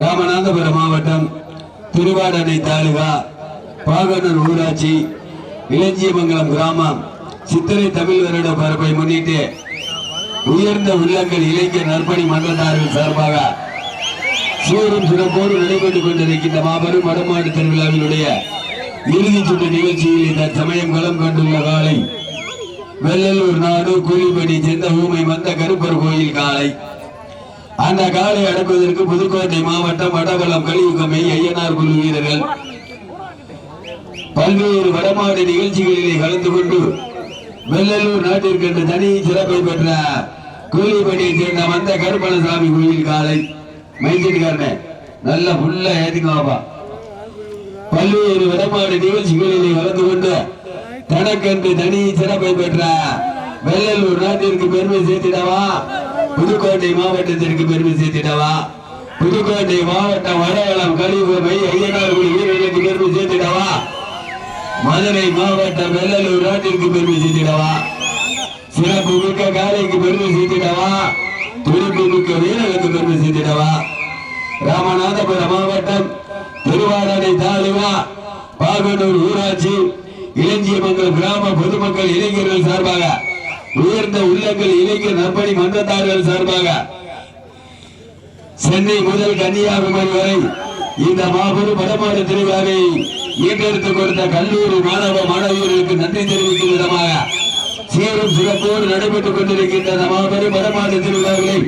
ராமநாதபுரம் மாவட்டம் திருவாடனை தாலுகா பாகனூர் ஊராட்சி இளஞ்சியமங்கலம் கிராமம். சித்திரை தமிழ் வருட பரப்பை முன்னிட்டு உயர்ந்த உள்ளங்கள் இளைஞர் நற்பணி மன்றத்தார்கள் சார்பாக சூரும் சிறப்போடு நடைபெற்றுக் கொண்டிருக்கின்ற மாபெரும் வடமாடு திருவிழாவினுடைய இறுதிச் சுற்று நிகழ்ச்சியில் இந்த சமயம் களம் கண்டுள்ள காலை வெள்ளலூர் நாடு கூலிப்படி செந்த ஊமை வந்த கருப்பர் கோயில் காலை. அந்த காலை அடக்குவதற்கு புதுக்கோட்டை மாவட்டம் வடபலம் கலியுகமை ஐயனார் குழு வீரர்கள் பல்வேறு வடமாடு நிகழ்ச்சிகளிலே கலந்து கொண்டு வெள்ளலூர் நாட்டிற்கென்று தனி சிறப்பை பெற்ற கூலிப்பட்டியை சேர்ந்த வந்த கருப்பணசாமி கோயில் காலை. மைத்திருக்காரனே நல்ல புல்ல ஏத்திக்குவாப்பா பல்வேறு வடமாடு நிகழ்ச்சிகளிலே கலந்து கொண்டு தனக்கென்று தனி சிறப்பை பெற்ற வெள்ளலூர் நாட்டிற்கு பெருமை சேர்த்திடவா? புதுக்கோட்டை மாவட்டத்திற்கு பெருமை சேர்த்திடவா புதுக்கோட்டை மாவட்டம் வடகளம் மை ஐயனார் குழு வீரர்களுக்கு பெருமை சேர்த்திடவா மதுரை மாவட்டம் வெள்ளலூர் நாட்டிற்கு பெருமை சேர்த்திடவா சிறப்பு மிக்க காலைக்கு பெருமை சேர்த்திடவா துடிப்பு மிக்க வீரர்களுக்கு பெருமை சேர்த்திடவா ராமநாதபுரம் மாவட்டம் திருவாரணை தாலுகா பாகனூர் ஊராட்சி இளஞ்சியமங்கல் கிராம பொதுமக்கள் இளைஞர்கள் சார்பாக உயர்ந்த உள்ளங்கள் இளைஞர் நம்பணி மன்றத்தார்கள் சார்பாக சென்னை முதல் கன்னியாகுமரி வரை இந்த மாபெரும் வடமாடு திருவிழாவை மீட்டெடுத்துக் கொடுத்த கல்லூரி மாணவ மாணவியர்களுக்கு நன்றி தெரிவிக்கும் விதமாக சீரும் சிறப்போடு நடைபெற்றுக் கொண்டிருக்கின்ற இந்த மாபெரும் வடமாடு திருவிழாவினை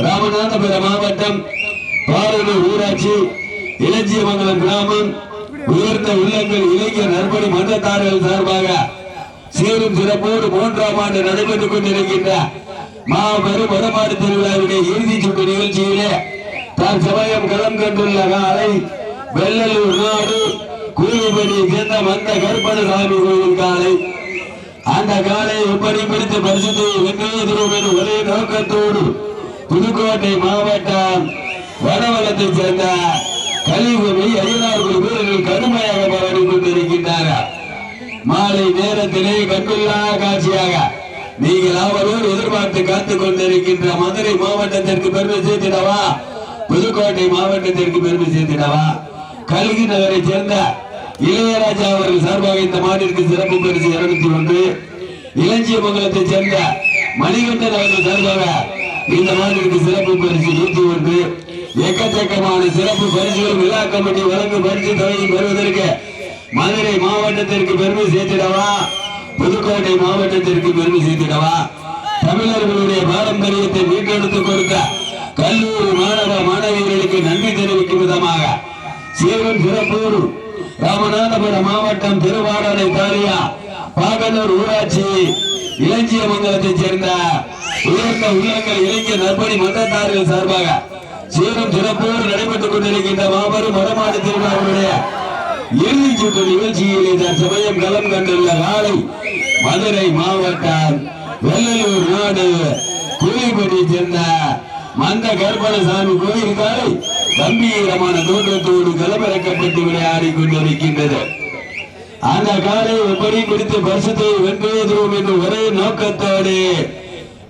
ராமநாதபுரம் மாவட்டம் பாரூர் ஊராட்சி இளஞ்சியமங்கலம் கிராமம் உயர்ந்த உள்ளங்கள் இளைஞர் நற்பணி மன்றத்தார்கள் சார்பாக சீரும் சிறப்போடு மூன்றாம் ஆண்டு நடைபெற்றுக் கொண்டிருக்கின்ற மாபெரும் வடமாடு திருவிழாவினை இறுதி சுற்று நிகழ்ச்சியிலே தற்சமயம் களம் கண்டுள்ள காலை வெள்ளலூர் நாடு கூலிப்படி சேர்ந்த மந்த கருப்பணசாமி கோயில் காலை. அந்த காலை எப்படி பிடித்து பரிசுத்தை வென்றதும் என்று ஒரே நோக்கத்தோடு புதுக்கோட்டை மாவட்டம் வடவளத்தைச் சேர்ந்த கலிபுரி ஐயனார் வீரர்கள் கடுமையாக பாடி கொண்டிருக்கின்றார்கள். மாலை நேரத்திலே கண்டுள்ளா காட்சியாக நீங்கள் அவரோடு எதிர்பார்த்து காத்துக் கொண்டிருக்கின்ற மதுரை மாவட்டத்திற்கு பெருமை சேர்த்திடவா? புதுக்கோட்டை மாவட்டத்திற்கு பெருமை சேர்த்திடவா? கல்கி நகரை சேர்ந்த இளையராஜா அவர்கள் சார்பாக இந்த மாநிலத்திற்கு சிறப்பு பரிசு இருநூத்தி ஒன்று. இளஞ்சியமங்கலத்தை சேர்ந்த மணிகண்டன் அவர்கள் சார்பாக இந்த மாநிலத்திற்கு சிறப்பு பரிசு நூத்தி ஒன்று. எக்கச்சக்கமான சிறப்பு பரிசுகள் விழா கமிட்டி வழங்கும் பரிசு தொகையை பெறுவதற்கு மதுரை மாவட்டத்திற்கு பெருமை சேர்த்திடவா? புதுக்கோட்டை மாவட்டத்திற்கு பெருமை சேர்த்திடவா? தமிழர்களுடைய பாரம்பரியத்தை மீட்டெடுத்துக் கொடுத்த கல்லூரி மாணவ மாணவியர்களுக்கு நன்றி தெரிவிக்கும் விதமாக சீரன் சிறப்பூர் ராமநாதபுரம் மாவட்டம் திருவாடனை தாலியா பாகனூர் ஊராட்சி இளஞ்சியமங்கலத்தைச் சேர்ந்த உயர்ந்த உள்ளங்கள் இளைஞர் நற்பணி மன்றத்தார்கள் சார்பாக சீரும் சிறப்போடு நடைபெற்றுக் கொண்டிருக்கின்ற மாபெரும் வடமாடு திருவிழாவுடைய இறுதி சுற்று நிகழ்ச்சியில் இந்த சமயம் களம் கண்டுள்ள காலை மதுரை மாவட்டம் வெள்ளலூர் நாடு குழிப்பட்டி சேர்ந்த மந்த கருப்பணசாமி கோயில் காலை கம்பீரமான தோற்றத்தோடு களமிறக்கப்பட்டு விளையாடி கொண்டிருக்கின்றது அந்த காலை எப்படி பிடித்து பரிசத்தை வென்றுவதும் என்று ஒரே நோக்கத்தோடு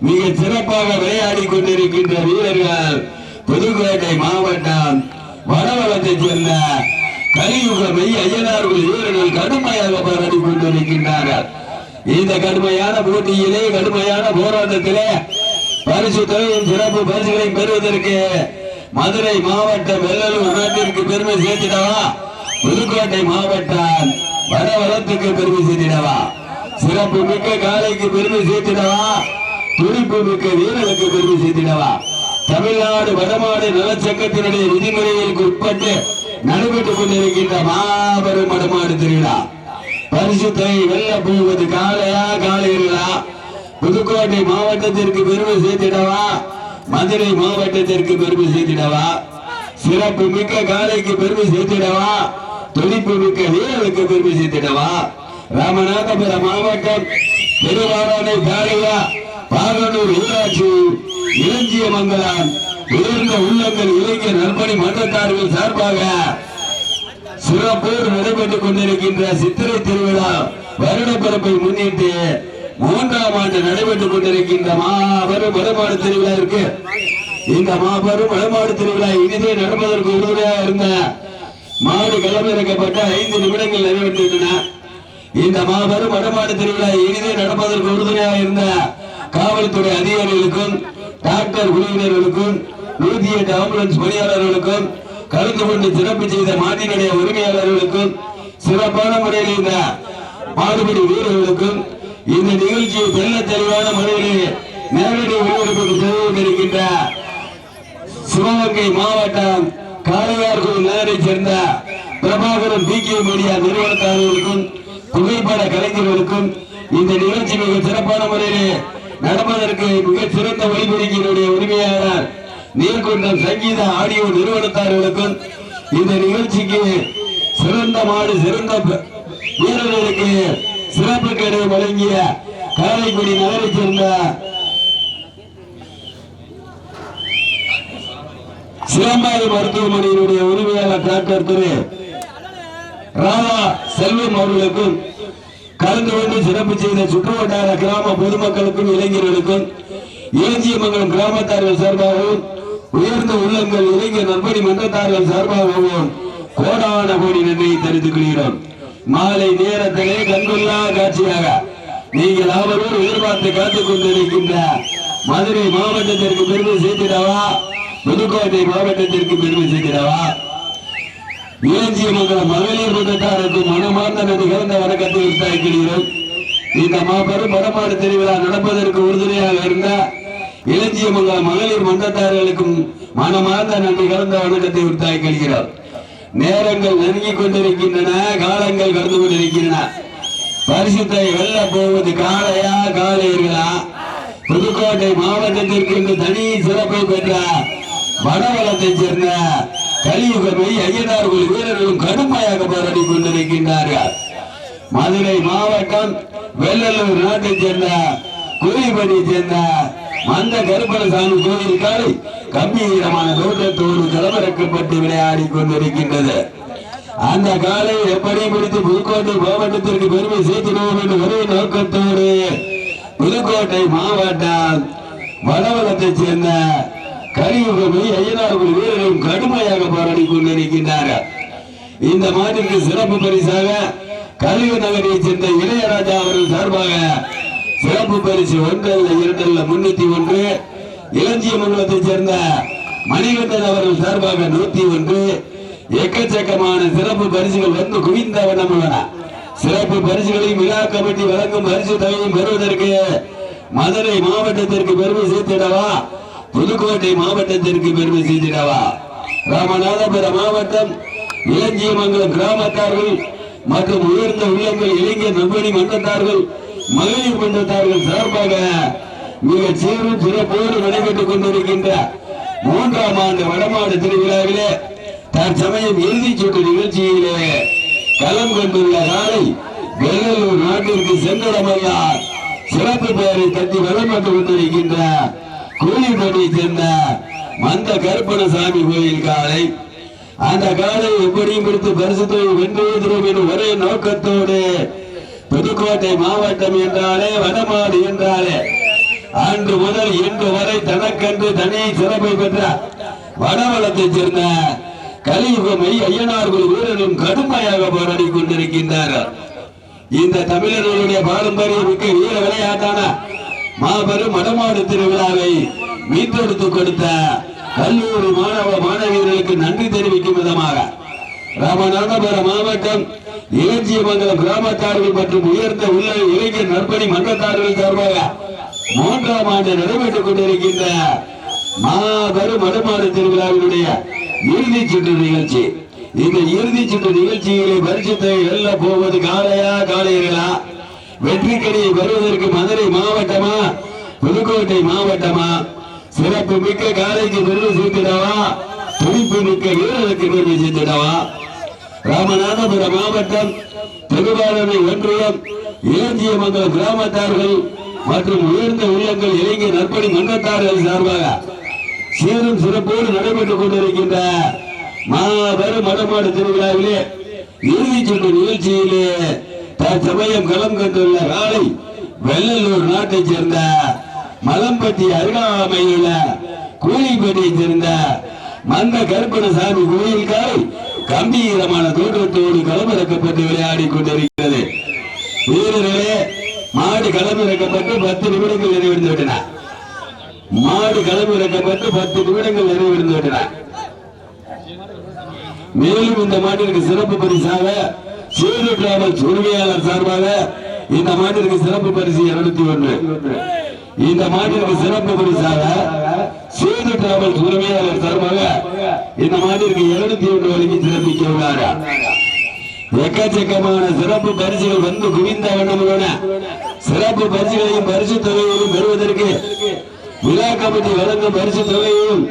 மிக சிறப்பாக விளையாடி கொண்டிருக்கின்ற வீரர்கள் புதுக்கோட்டை மாவட்டம் வடவளத்தைச் சேர்ந்த கலியுகமை ஐயனார்கள் வீரர்கள் கடுமையாக போராடி கொண்டிருக்கின்றார்கள். இந்த கடுமையான போட்டியிலே கடுமையான போராட்டத்திலே பரிசு தொகையின் சிறப்பு பரிசுகளை பெறுவதற்கு மதுரை மாவட்டம் வெள்ளலூர் நாட்டிற்கு பெருமை சேர்த்திடவா? புதுக்கோட்டை மாவட்டம் வடவளத்துக்கு பெருமை சேர்த்திடவா? சிறப்பு மிக்க காலைக்கு பெருமை சேர்த்திடவா? துடிப்பு மிக்க வீரர்களுக்கு பெருமை சேர்த்திடவா? தமிழ்நாடு வடமாடு நலச்சங்கத்தினுடைய விதிமுறைகளுக்கு உட்பட்டு நடைபெற்றுக் கொண்டிருக்கின்ற மாபெரும் மடமாடு திருவிழா பரிசுத்தை வெல்ல போவது காலையா காளையர்களா? புதுக்கோட்டை மாவட்டத்திற்கு பெருமை சேர்த்திடவா? மதுரை மாவட்டத்திற்கு பெருமை சேர்த்திடவா? சிறப்பு மிக்க காலைக்கு பெருமை சேர்த்திடவா? துடிப்பு மிக்க வீரர்களுக்கு பெருமை சேர்த்திடவா? ராமநாதபுரம் மாவட்டம் திருவாரணை தாலுகா பாகனூர் ஊராட்சி இளஞ்சியமங்கலம் உயர்ந்த உள்ளங்கள் இளைஞர் நண்பணி மன்றத்தார்கள் சார்பாக சிறப்போடு நடைபெற்றுக் கொண்டிருக்கின்ற சித்திரை திருவிழா வருடப்பிறப்பை முன்னிட்டு மூன்றாம் ஆண்டு நடைபெற்றுக் கொண்டிருக்கின்ற மாபெரும் வடமாடு திருவிழாவிற்கு இந்த மாபெரும் வடமாடு திருவிழா இனிதே நடப்பதற்கு உறுதுணையாக இருந்த மாடு களமிறக்கப்பட்ட ஐந்து நிமிடங்கள் நிறைவேற்றின இந்த மாபெரும் வடமாடு திருவிழா இனிதே நடப்பதற்கு உறுதுணையாக இருந்த காவல்துறை அதிகாரிகளுக்கும் டாக்டர் குழுவினர்களுக்கும் நூத்தி எட்டு ஆம்புலன்ஸ் பணியாளர்களுக்கும் கலந்து கொண்டு சிறப்பு செய்த மாட்டினுடைய உரிமையாளர்களுக்கும் சிறப்பான முறையில் இந்த பாடுபடி வீரர்களுக்கும் இந்த நிகழ்ச்சியை தெல்ல தெளிவான முறையிலே நேரடி ஒளிபரப்புக்கு செய்து சிவகங்கை மாவட்டம் காளையார்கோவில் நகரை சேர்ந்த பிரபாகரன் பி கே மீடியா நிறுவனத்தாளர்களுக்கும் புகைப்பட கலைஞர்களுக்கும் இந்த நிகழ்ச்சி மிக சிறப்பான முறையில் நடப்பதற்கு மிக சிறந்த ஒளிபெருக்கியினுடைய உரிமையாளர் நீர்கொண்டம் சங்கீத ஆடியோ நிறுவனத்தார்களுக்கும் இந்த நிகழ்ச்சிக்கு சிறந்த மாடு சிறந்த வீரர்களுக்கு சிறப்பு கேடு வழங்கிய காரைக்குடி நகரை சேர்ந்த சிலம்பாரி மருத்துவமனையினுடைய உரிமையாளர் டாக்டர் திரு ராதா செல்வம் அவர்களுக்கும் கலந்து கொண்டு சிறப்பு செய்த சுற்றுவட்டார கிராம பொதுமக்களுக்கும் இளைஞர்களுக்கும் இளஞ்சியமங்கலம் கிராமத்தார்கள் சார்பாகவும் உயர்ந்த உள்ளங்கள் இளைஞர் நற்பணி மன்றத்தார்கள் சார்பாகவும் கோடான கோடி நன்றியை தெரிவித்துக் கொள்கிறோம் மாலை நேரத்திலே கண்கொள்ளா காட்சியாக நீங்கள் அவரோடு எதிர்பார்த்து காத்துக் கொண்டிருக்கின்ற மதுரை மாவட்டத்திற்கு பெருமை சேர்த்திடவா? புதுக்கோட்டை மாவட்டத்திற்கு பெருமை சேர்த்திடவா? இளஞ்சியமங்கலம் மகளிர் மன்றத்தாருக்கு மனமார்ந்த நன்றி கலந்த வணக்கத்தை உத்தாக்கிறோம் இந்த மாபெரும் வடமாடு திருவிழா நடப்பதற்கு உறுதுணையாக இருந்தால் இலஞ்சிய மகளிர் மன்றத்தார்களுக்கும் மனமார்ந்த நன்றி கலந்த வணக்கத்தை உத்தாக்கிறோம் நேரங்கள் நெருங்கிக் கொண்டிருக்கின்றன காலங்கள் கடந்து கொண்டிருக்கின்றன. பரிசுத்தை வெல்ல போவது காளையா காளையர்களா? புதுக்கோட்டை மாவட்டத்திற்கு இன்று தனி சிறப்பை பெற்ற வடவளத்தை சேர்ந்த கலியுகமை ஐயனார்கள் வீரர்களும் கடுமையாக போராடி கொண்டிருக்கின்றார்கள். மதுரை மாவட்டம் வெள்ளலூர் நாட்டை சேர்ந்த குழிபடியை சேர்ந்த மந்த கருப்பணசாமி கோயில் காலை கம்பீரமான தோட்டத்தோடு கலவரக்கப்பட்டு விளையாடி கொண்டிருக்கின்றது. அந்த காலை எப்படி முடித்து புதுக்கோட்டை மாவட்டத்திற்கு பெருமை சேர்த்தினோம் என்று ஒரே நோக்கத்தோடு புதுக்கோட்டை மாவட்டம் வடவளத்தைச் சேர்ந்த கலியுகமை ஐயனார்கள் வீரர்களும் கடுமையாக போராடி கொண்டிருக்கின்றார்கள். இந்த மாட்டிற்கு சிறப்பு பரிசாக கலிய நகரைச் சேர்ந்த இளையராஜா அவர்கள் சார்பாக சிறப்பு பரிசு ஒன்றல்ல இரண்டல்ல முன்னூத்தி ஒன்று இளஞ்சியமங்கலத்தைச் சேர்ந்த மணிகண்டன் அவர்கள் சார்பாக நூத்தி ஒன்று. எக்கச்சக்கமான சிறப்பு பரிசுகள் வந்து குவிந்த வண்ணம் உள்ளன. சிறப்பு பரிசுகளையும் விழா கமிட்டி வழங்கும் பரிசு தொகையும் பெறுவதற்கு மதுரை மாவட்டத்திற்கு பெருமை சேர்த்திடவா? புதுக்கோட்டை மாவட்டத்திற்கு பெருமை செய்திடவா ராமநாதபுரம் மாவட்டம் இளஞ்சியமங்கலம் கிராமத்தார்கள் மற்றும் உயர்ந்த உள்ளங்கள் இளைஞர் நம்பணி மன்றத்தார்கள் மகளிர் மன்றத்தார்கள் சார்பாக மிக சீரும் சிறப்போடு நடைபெற்றுக் கொண்டிருக்கின்ற மூன்றாம் ஆண்டு வடமாடு திருவிழாவிலே தற்சமயம் இறுதிச் சுற்று நிகழ்ச்சியிலே களம் கொண்டுள்ள நாளை வெள்ளலூர் நாட்டிற்கு சென்றடமல்லார் சிறப்பு பெயரை தட்டி வளம் வந்து கொண்டிருக்கின்ற கூலிப்பட்டியை சேர்ந்த மந்த கருப்பணசாமி கோயில் காலை. அந்த காலை எப்படியும் பிடித்து பரிசுத்தை வென்று என்ற ஒரே நோக்கத்தோடு புதுக்கோட்டை மாவட்டம் என்றாலே வடமாடு என்றாலே அன்று முதல் இன்று வரை தனக்கென்று தனி சிறப்பை பெற்ற வடவளத்தைச் சேர்ந்த கலியுகமை ஐயனார்கள் வீரரும் கடுமையாக போராடி கொண்டிருக்கின்றார்கள் இந்த தமிழர்களுடைய பாரம்பரிய மிக்க வீர விளையாட்டான மாபெரும் மடமாடு திருவிழாவை மீட்டெடுத்து கொடுத்த கல்லூரி மாணவ மாணவியர்களுக்கு நன்றி தெரிவிக்கும் விதமாக ராமநாதபுரம் மாவட்டம் இளஞ்சியமங்கலம் கிராமத்தார்கள் மற்றும் உயர்ந்த உள்ள இளைஞர் நற்பணி மன்றத்தார்கள் சார்பாக மூன்றாம் ஆண்டு நடைபெற்றுக் கொண்டிருக்கின்ற மாபெரும் மடமாடு திருவிழாவினுடைய இறுதி சுற்று நிகழ்ச்சி. இந்த இறுதி சுற்று நிகழ்ச்சியிலே பரிசுத்தை வெல்ல போவது காளையா காளையர்களா? வெற்றிக்கடியை வருவதற்கு மதுரை மாவட்டமா? புதுக்கோட்டை மாவட்டமா? சிறப்பு மிக்க காலைக்கு பெருமை சேர்த்திடவா? துடிப்பு மிக்க வீரருக்கு பெருமை சேர்த்திடவா? ராமநாதபுரம் மாவட்டம் திருவாரூரை ஒன்றியம் இளஞ்சியமங்கலம் கிராமத்தார்கள் மற்றும் உயர்ந்த உள்ளங்கள் இளைஞர் நற்பணி மன்றத்தார்கள் சார்பாக சீரும் சிறப்போடு நடைபெற்றுக் கொண்டிருக்கின்ற மாபெரும் மடமாடு திருவிழாவிலே இறுதிச் சுற்று நிகழ்ச்சியிலே தற்சமயம் களம் கண்டுள்ள காலை வெள்ளலூர் நாட்டைச் சேர்ந்த மலம்பட்டி அருகாமையில் கூலிப்பட்டியைச் சேர்ந்த மந்த கருப்பணசாமி கோயில் காலை கம்பீரமான தோற்றத்தோடு களமிறக்கப்பட்டு விளையாடி கொண்டிருக்கிறது. வீரர்களே மாடு களமிறக்கப்பட்டு பத்து நிமிடங்கள் நிறைவடைந்து விட்டன. மாடு களமிறக்கப்பட்டு பத்து நிமிடங்கள் நிறைவடைந்து விட்டன. மேலும் இந்த மாட்டிற்கு சிறப்பு பரிசாக சேது டிராவல்ஸ் உரிமையாளர் சார்பாக இந்த மாட்டிற்கு சிறப்பு பரிசு இருநூத்தி ஒன்று. இந்த மாதிரி சிறப்பு பரிசாக சேது டிராவல்ஸ் உரிமையாளர் சார்பாக இந்த மாதிரி எழுநூத்தி ஒன்று வரைக்கும் சிறப்பிக்க உள்ளார்? எக்கச்சக்கமான சிறப்பு பரிசுகள் வந்து குவிந்த வண்ணமுள்ளன. சிறப்பு பரிசுகளையும் பரிசு தொகையையும் பெறுவதற்கு விழா கமிட்டி வழங்கும் பரிசு தொகையையும்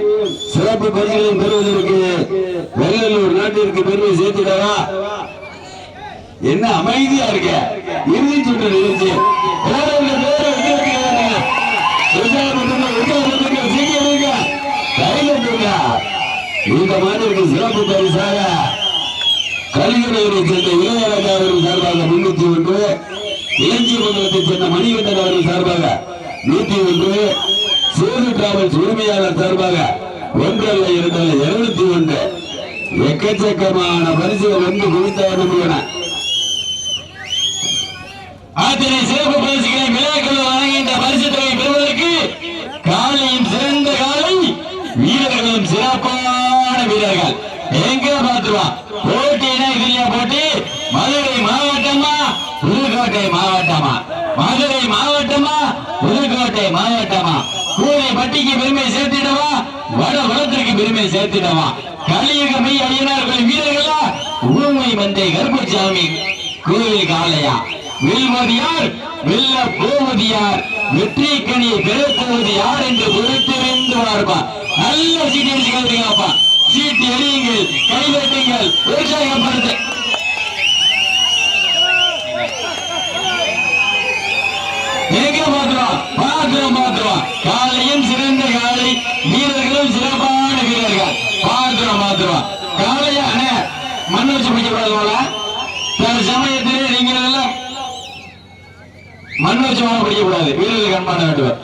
சிறப்பு பரிசுகளையும் பெறுவதற்கு வெள்ளலூர் நாட்டிற்கு பெருமை சேர்த்திடவா? என்ன அமைதியா இருக்க? இறுதி சுற்று நிகழ்ச்சி. இந்த மாநிலத்துக்கு சிறப்பு பரிசாக கல்வியுடைய சேர்ந்த இளையராஜா அவர்கள் சார்பாக முன்னூத்தி ஒன்று இளஞ்சி மண்டலத்தைச் சேர்ந்த மணிகண்டன் அவர்கள் சார்பாக நூத்தி ஒன்று சேது டிராவல்ஸ் உரிமையாளர் சார்பாக ஒன்றல்ல இரண்டல்ல இருநூத்தி ஒன்று. எக்கச்சக்கமான பரிசுகள் வந்து குவித்த ஆத்திரை சிறப்பு பரிசுகளை விழாக்கள் வழங்குகின்ற பரிசு தொகை பெறுவதற்கு காலையும் சிறந்த காலை வீரர்களும் சிறப்பான வீரர்கள் எங்க பாத்துருவா போட்டினா இதுலயா போட்டி மதுரை மாவட்டமா புதுக்கோட்டை மாவட்டமா மதுரை மாவட்டமா புதுக்கோட்டை மாவட்டமா கூரை பெருமை சேர்த்திடவா? வட வளத்திற்கு பெருமை சேர்த்திடவா? கலியுகமை அடியனார்கள் வீரர்களா? ஊமை மந்தை கருப்பசாமி கோயில் காலையா வெல்வது யார்? வெல்ல போவது யார்? வெற்றி கனியை பெறப்போவது யார் என்று பொறுத்திருந்து பார்ப்பார் நல்ல சீட்டு அடிச்சு கேட்டுங்கப்பா சீட்டு எறியுங்கள் கைதட்டுங்கள் உற்சாகப்படுத்த. எங்க பாத்துருவோம் பாத்துருவோம் பாத்துருவோம் காலையும் சிறந்த காலை வீரர்களும் சிறப்பான வீரர்கள். பாத்துருவோம் பாத்துருவோம் காலையா? அண்ணே மண் வச்சு பிடிக்கப்படாதுங்களா சமயத்திலே நீங்கள் எல்லாம் மண் வச்சு வாழ பிடிக்கக்கூடாது. வீரர்கள் கண்பாட வேண்டுவர்.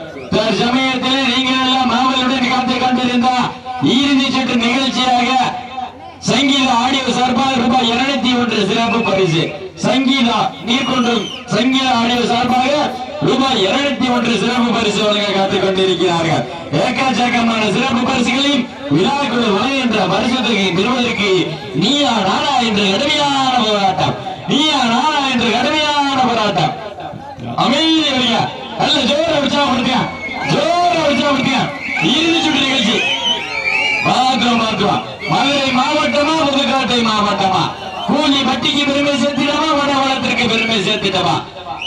சமயத்திலே நீங்கள் எல்லாம் மாவலுடன் காத்து கண்டிருந்தா இறுதி சுற்று நிகழ்ச்சியாக சங்கீதா ஆடியோ சார்பாக ரூபாய் இருநூத்தி ஒன்று சிறப்பு பரிசு. சங்கீதா நீர்கொண்டும் சங்கீதா ஆடியோ சார்பாக ரூபாய் இருநூத்தி ஒன்று சிறப்பு பரிசு வழங்க காத்துக் கொண்டிருக்கிறார்கள் ஏக்காச்சக்கமான சிறப்பு பரிசுகளையும் விழாக்குழு வழங்குகின்ற என்ற தொகையை பெறுவதற்கு நீயா நானா என்ற கடுமையான போராட்டம். நீயா நானா என்ற கடுமையான போராட்டம். அமைதி வருக நல்ல ஜோர உற்சாகப்படுத்துங்க ஜோர உற்சாகப்படுத்துங்க இறுதி சுற்று நிகழ்ச்சி. பாத்திரம் பாத்திரம் மதுரை மாவட்டமா புதுக்கோட்டை மாவட்டமா? கூலி பட்டிக்கு பெருமை சேர்த்திடவா வனவளத்திற்கு பெருமை சேர்த்திடவா?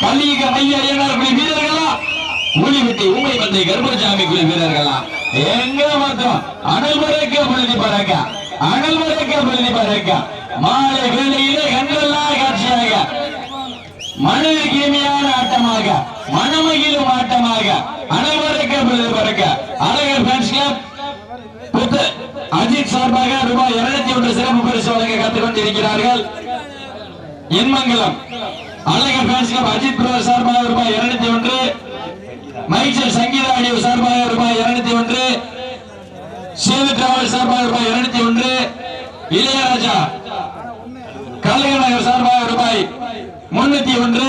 கலிக மைய ஐயனார் வீரர்களா? கூலிவிட்டி பட்டி ஊமை பந்தை கருப்பசாமி குழி வீரர்களா? எங்க மாத்திரம் அனல் பறக்க பொழுதி பறக்க அனல் பறக்க பொழுதி பறக்க மாலை வேலையிலே கண்கள்லாம் காட்சியாக. மனதிற்கு இனிமையான ஆட்டமாக. மனமகிழும் ஆட்டமாக. அனைவருக்கு பொழுது பறக்க அழகர் ஃபேன்ஸ் கிளப் அஜித் சார்பாக ரூபாய் இருநூத்தி ஒன்று சிறப்பு பரிசு வழங்க காத்துக் கொண்டிருக்கிறார்கள். Enmangalam Alagar fans club Ajith brother சார்பாக ரூபாய் இருநூத்தி ஒன்று. மைசூர் சங்கீதா ஆடியோ சார்பாக ரூபாய் இருநூத்தி ஒன்று. சேது டிராவல் சார்பாக ரூபாய் இருநூத்தி ஒன்று. இளையராஜா கலைஞர் சார்பாக ரூபாய் முன்னூத்தி ஒன்று.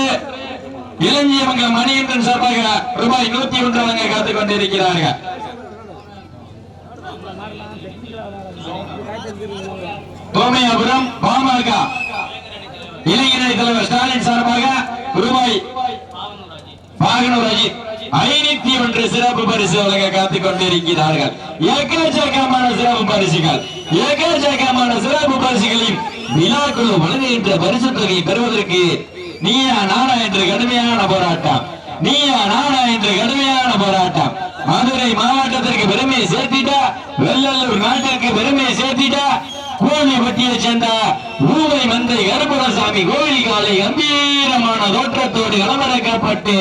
இளஞ்சியமங்கலம் மணிகண்டன் சார்பாக ரூபாய் நூத்தி ஒன்று வழங்க காத்துக் கொண்டிருக்கிறார்கள். கோமையாபுரம் பாமக. இளைஞரணி தலைவர் ஸ்டாலின் சார்பாக ரூபாய் பாகனூர் அஜித். ஐநூத்தி ஒன்று சிறப்பு பரிசு வழங்க காத்துக் கொண்டிருக்கிறார்கள். ஏக்கச்சக்கமான சிறப்பு பரிசுகள். ஏக்கச்சக்கமான சிறப்பு பரிசுகளையும் விழாக்குழு வழங்குகின்ற பரிசு தொகையை பெறுவதற்கு நீயா நானா என்று கடுமையான போராட்டம். நீயா நானா என்று கடுமையான போராட்டம். மதுரை மாவட்டத்திற்கு பெருமையை சேர்த்திட்டா வெள்ளலூர் நாட்டிற்கு பெருமையை சேர்த்திட்டா கோவில்பட்டியை சேர்ந்த ஊரை மந்தை கருப்பணசாமி கோவில் காலை கம்பீரமான தோற்றத்தோடு களமிறக்கப்பட்டு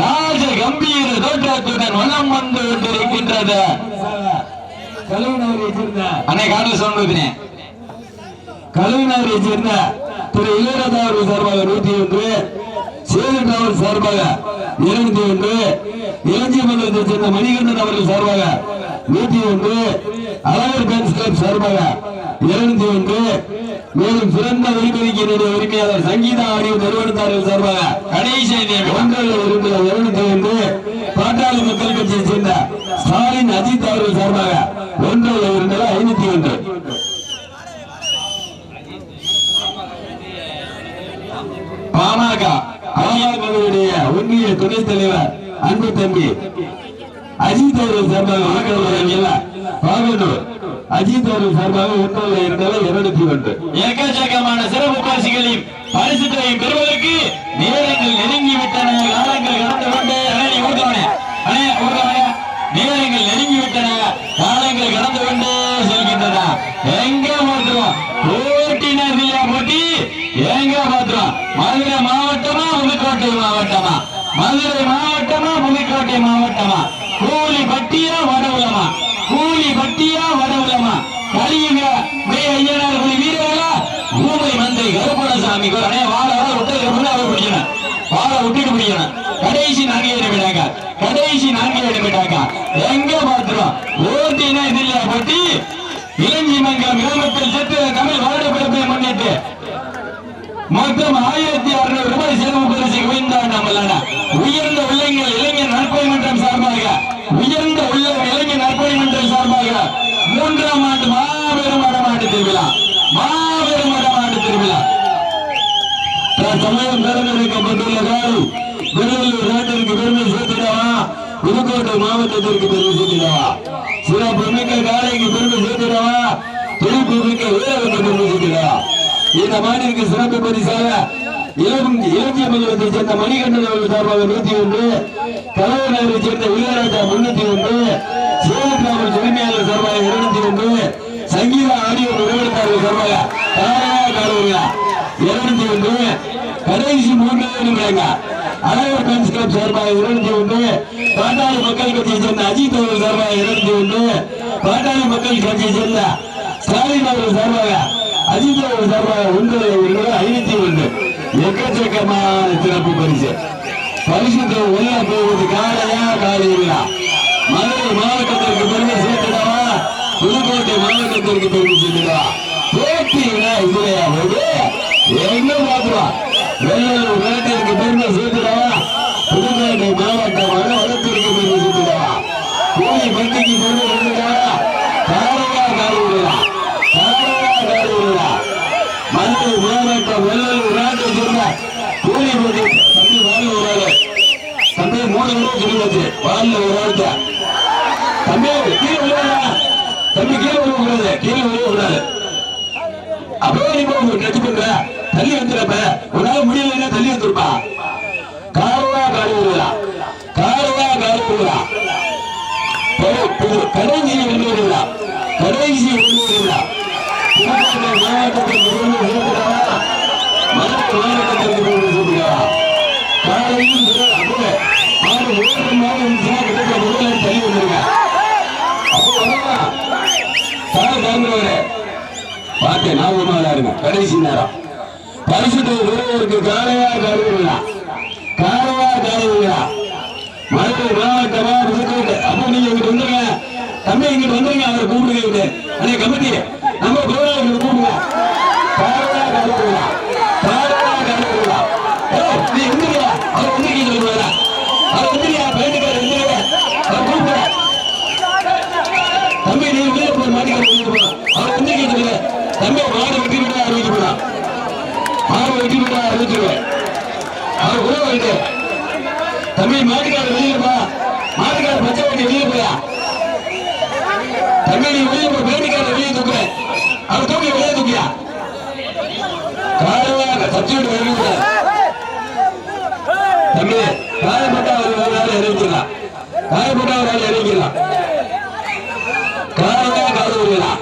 ராஜ கம்பீர தோற்றத்துடன் வளம் வந்து கொண்டிருக்கின்றது. அன்னை காண சொன்னேன் கலைஞரை சேர்ந்த திரு இளையராஜா அவர்கள் சார்பாக நூத்தி ஒன்று சேது டிராவல் சார்பாக இருநூத்தி ஒன்று இளஞ்சிமங்கலத்தை சேர்ந்த மணிகண்டன் அவர்கள் சார்பாக நூத்தி ஒன்று அழகர் பேன்ஸ் கிளப் சார்பாக இருநூத்தி ஒன்று. மேலும் சிறந்த உரிமையினுடைய உரிமையாளர் சங்கீதா ஆடியோ நிறுவனத்தார்கள் சார்பாக கடைசி ஒன்றில் இருந்த இருநூத்தி ஒன்று. பாட்டாளி மக்கள் கட்சியை சேர்ந்த ஸ்டாலின் அஜித் அவர்கள் சார்பாக ஒன்றில் உரிமையாளர் ஐநூத்தி ஒன்று. பாமக பாமகவுடைய ஒன்றிய துணைத் தலைவர் அன்பு தம்பி அஜித் அவர்கள் சார்பாக வாக்கள் வழங்கியல பாகனூர் அஜித் அவர்கள் சார்பாக ஒன்றில் இருந்தது இருநூத்தி ஒன்று. எக்கச்சக்கமான சிறப்பு பரிசுகளையும் பரிசுகளையும் பெறுவதற்கு நேரங்கள் நெருங்கிவிட்டன. ஓட்டினா இது இல்லையா போட்டி இளஞ்சிமங்கலம் கிராமத்தில் செத்து தமிழ் வருட பிறப்பை முன்னிட்டு மொத்தம் ஆயிரத்தி அறுநூறு ரூபாய் சிறப்பு பரிசு குவிந்தார் உயர்ந்த உள்ளங்கள் இளைஞர் நற்பணி மன்றம் சார்பாக உயர்ந்த உள்ள இளைஞர் நற்பணி மன்றம் சார்பாக மூன்றாம் ஆண்டு மாபெரும் வடமாட்டு திருவிழா மாபெரும் வடமாட்டு திருவிழா. தற்சமயம் தேர்ந்தெடுக்கப்பட்டுள்ள காலை திருவள்ளூர் நாட்டிற்கு பெருமை சேர்த்திடவா? புதுக்கோட்டை மாவட்டத்திற்கு பெருமை சேர்த்திடவா? இந்த மாநிலக்கு சிறப்பு பரிசாக இளம் இலக்கிய மங்கலத்தை சேர்ந்த மணிகண்டன் அவர்கள் சார்பாக நூத்தி ஒன்று கலவர் நகரை சேர்ந்த வில்லைராஜா முன்னூத்தி ஒன்று சேலக்கிராமர் உரிமையாளர் சார்பாக இருநூத்தி ஒன்று சங்கீதா ஆடியோ நிறுவனத்தார்கள் சார்பாக தாராள இருநூத்தி ஒன்று கடைசி மூன்று நிமிடங்க அழகர் பென்ஸ் கிளப் சார்பாக இருநூத்தி ஒன்று பாட்டாளி மக்கள் கட்சியை சேர்ந்த அஜித் அவர்கள் சார்பாக இருநூத்தி ஒன்று பாட்டாளி மக்கள் கட்சியை சேர்ந்த ஸ்டாலின் அவர்கள் சார்பாக அஜித் அவர்கள் ஒன்று ஐநூத்தி ஒன்று எக்கச்சக்கமான சிறப்பு பரிசு. பரிசுத்தை உள்ள போவது காலையா காலையிலா மதுரை மாவட்டத்திற்கு பெருமை சேர்த்துடவா? புதுக்கோட்டை மாவட்டத்திற்கு பெருமை சேர்த்திடவா? போட்டியில இதுலையா போது எங்க பாத்துவா வெள்ளலூர் நாட்டிற்கு பெருமை சேர்த்திடவா? புதுக்கோட்டை மாவட்டம் வடத்திற்கு பெருமை சேர்த்திடவா? கூலி பட்டிக்கு பெருமை சேர்த்திடவா காலையா காலையிலா காலையா காலையிலா மதுரை மாவட்டம் வெள்ளலூர் நாட்டை சேர்ந்த கூலி பட்டி தம்பி வாழ் ஒரு ஆளு தம்பி மூணு பேரும் சொல்லியாச்சு வாழ்ல ஒரு ஆளுத்த தம்பி கீழே விழுவா தம்பி கீழே விழுவக்கூடாது கீழே விழுவக்கூடாது அப்படியே நீ போக நச்சு பண்ற தள்ளி வந்துருப்ப உன்னால முடியலன்னா தள்ளி வந்துருப்பா காரவா காரி காரவா காரி கடைசி விழுந்து கடைசி விழுந்து விடுறா மாவட்டத்தில் காலையில் ஆறு கிட்டத்தட்ட தள்ளி வந்துருங்க அப்போ இருங்க கடைசி நேரம் பரிசுத்த ஒருவருக்கு காலையா கருவிழா காலையா கருவிழா மதுரை மாவட்டமா புதுக்கோட்டை அப்போ நீங்க இங்கிட்டு வந்துருங்க. தம்பி இங்கிட்டு வந்துருங்க. அவரை கூப்பிடுங்க இங்கிட்டு. அண்ணே கமிட்டி. தம்பி மாட்டுக்கார வெளியே போ மாட்டுக்கார பச்சை வண்டி வெளியே போயா? தம்பி நீ வெளியே போ வேடிக்கார வெளியே தூக்குற. அவர் தூக்கி வெளியே தூக்கியா? காரணமாக சப்ஜெக்ட் விட்டு வெளியே தம்பி காயப்பட்ட ஒரு ஒரு நாள் இறங்கிடலாம் காயப்பட்ட ஒரு நாள் இறங்கிடலாம் காலையா கருவுகளா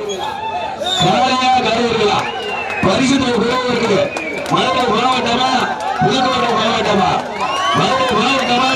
காலையா கருவுகளா பரிசு குறவு இருக்குது. மதுரை மாவட்டமா புதுக்கோட்டை மாவட்டமா மதுரை மாவட்டமா